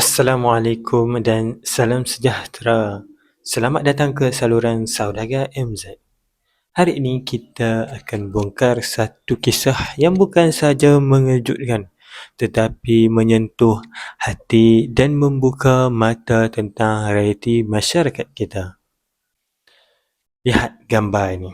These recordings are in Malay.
Assalamualaikum dan salam sejahtera. Selamat datang ke saluran Saudagar MZ. Hari ini kita akan bongkar satu kisah yang bukan sahaja mengejutkan tetapi menyentuh hati dan membuka mata tentang realiti masyarakat kita. Lihat gambar ini.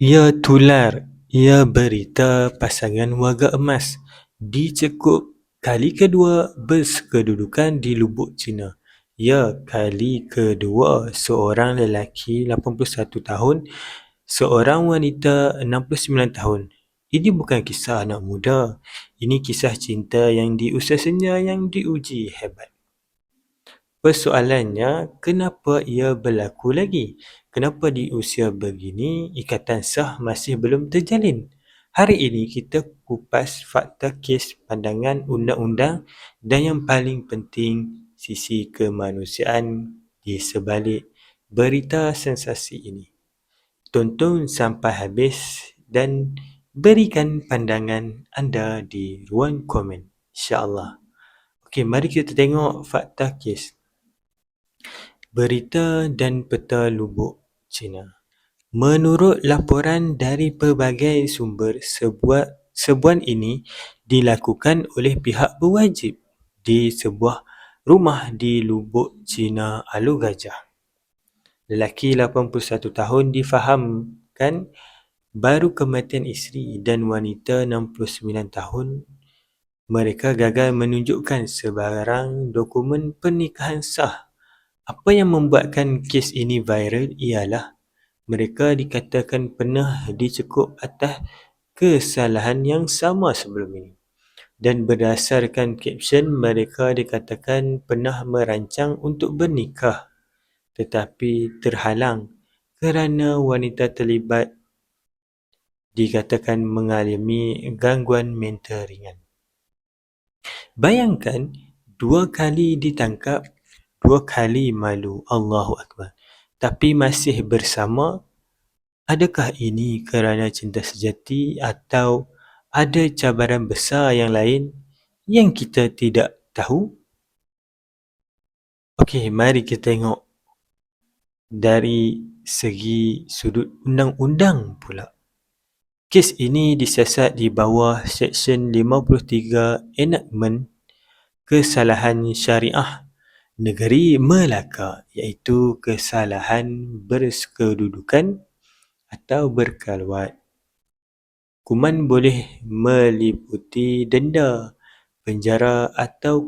Ia tular, ia berita pasangan warga emas dicekup kali kedua berkedudukan di Lubuk, China. Ya, kali kedua seorang lelaki 81 tahun, seorang wanita 69 tahun. Ini bukan kisah anak muda. Ini kisah cinta yang di usia senja yang diuji hebat. Persoalannya, kenapa ia berlaku lagi? Kenapa di usia begini ikatan sah masih belum terjalin? Hari ini kita kupas fakta kes pandangan undang-undang dan yang paling penting sisi kemanusiaan di sebalik berita sensasi ini. Tonton sampai habis dan berikan pandangan anda di ruang komen. InsyaAllah. Okey, mari kita tengok fakta kes. Berita dan peta lubuk China. Menurut laporan dari pelbagai sumber, sebuah sebuan ini dilakukan oleh pihak berwajib di sebuah rumah di Lubuk, China, Alu Gajah. Lelaki 81 tahun difahamkan baru kematian isteri dan wanita 69 tahun mereka gagal menunjukkan sebarang dokumen pernikahan sah. Apa yang membuatkan kes ini viral ialah mereka dikatakan pernah dicekup atas kesalahan yang sama sebelum ini. Dan berdasarkan caption, mereka dikatakan pernah merancang untuk bernikah tetapi terhalang kerana wanita terlibat dikatakan mengalami gangguan mental ringan. Bayangkan, dua kali ditangkap, dua kali malu. Allahu Akbar tapi masih bersama? Adakah ini kerana cinta sejati atau ada cabaran besar yang lain yang kita tidak tahu? Okey, mari kita tengok dari segi sudut undang-undang pula. Kes ini disiasat di bawah Seksyen 53 Enactment Kesalahan Syariah negeri Melaka iaitu kesalahan berkedudukan atau berkalwat. Hukuman boleh meliputi denda, penjara atau